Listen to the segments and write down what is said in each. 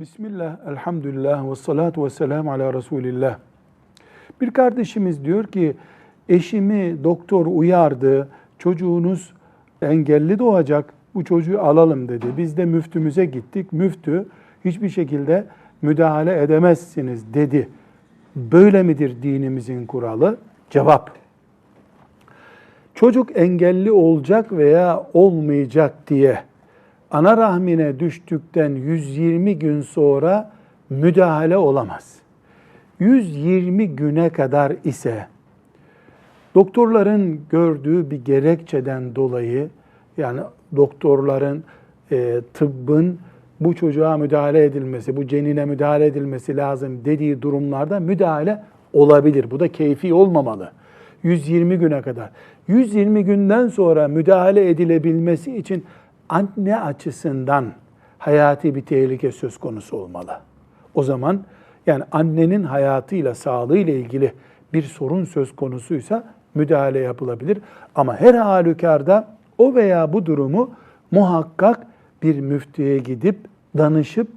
Bismillah, elhamdülillah ve salatu ve selamu ala Resulillah. Bir kardeşimiz diyor ki, eşimi doktor uyardı, çocuğunuz engelli doğacak, bu çocuğu alalım dedi. Biz de müftümüze gittik. Müftü hiçbir şekilde müdahale edemezsiniz dedi. Böyle midir dinimizin kuralı? Cevap. Çocuk engelli olacak veya olmayacak diye ana rahmine düştükten 120 gün sonra müdahale olamaz. 120 güne kadar ise doktorların gördüğü bir gerekçeden dolayı yani doktorların e, tıbbın bu çocuğa müdahale edilmesi, bu cenine müdahale edilmesi lazım dediği durumlarda müdahale olabilir. Bu da keyfi olmamalı. 120 güne kadar. 120 günden sonra müdahale edilebilmesi için anne açısından hayati bir tehlike söz konusu olmalı. O zaman yani annenin hayatıyla, sağlığıyla ilgili bir sorun söz konusuysa müdahale yapılabilir. Ama her halükarda o veya bu durumu muhakkak bir müftüye gidip danışıp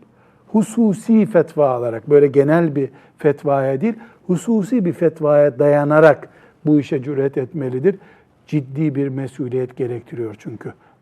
hususi fetva alarak böyle genel bir fetvaya değil hususi bir fetvaya dayanarak bu işe cüret etmelidir. Ciddi bir mesuliyet gerektiriyor çünkü.